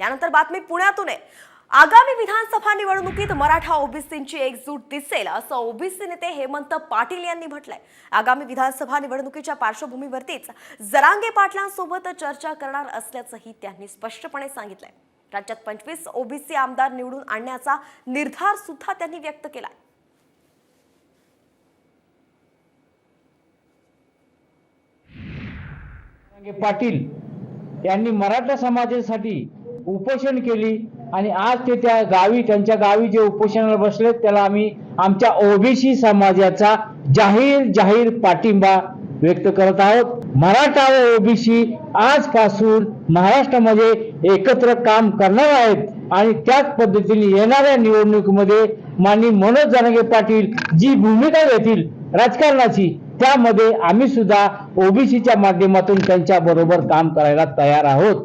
यानंतर बातमी पुण्यातून आहे. आगामी विधानसभा निवडणुकीत मराठा ओबीसींची एकजूट दिसेल असं ओबीसी नेते हेमंत पाटील यांनी म्हटलंय. आगामी विधानसभा निवडणुकीच्या पार्श्वभूमीवरतीच जरांगे पाटलांसोबत चर्चा करणार असल्याचंही त्यांनी स्पष्टपणे सांगितलंय. राज्यात पंचवीस ओबीसी आमदार निवडून आणण्याचा निर्धार सुद्धा त्यांनी व्यक्त केलाय. पाटील यांनी मराठा समाजासाठी उपोषण केली आणि आज ते त्या गावी त्यांच्या गावी जे उपोषणाला बसले त्याला आम्ही आमच्या ओबीसी समाजाचा जाहीर जाहीर पाठिंबा व्यक्त करत आहोत. मराठा व ओबीसी आजपासून महाराष्ट्रामध्ये एकत्र काम करणार आहेत आणि त्याच पद्धतीने येणाऱ्या निवडणुकीमध्ये माननीय मनोज जानगे पाटील जी भूमिका घेतील राजकारणाची त्यामध्ये आम्ही सुद्धा ओबीसीच्या माध्यमातून त्यांच्या बरोबर काम करायला तयार आहोत.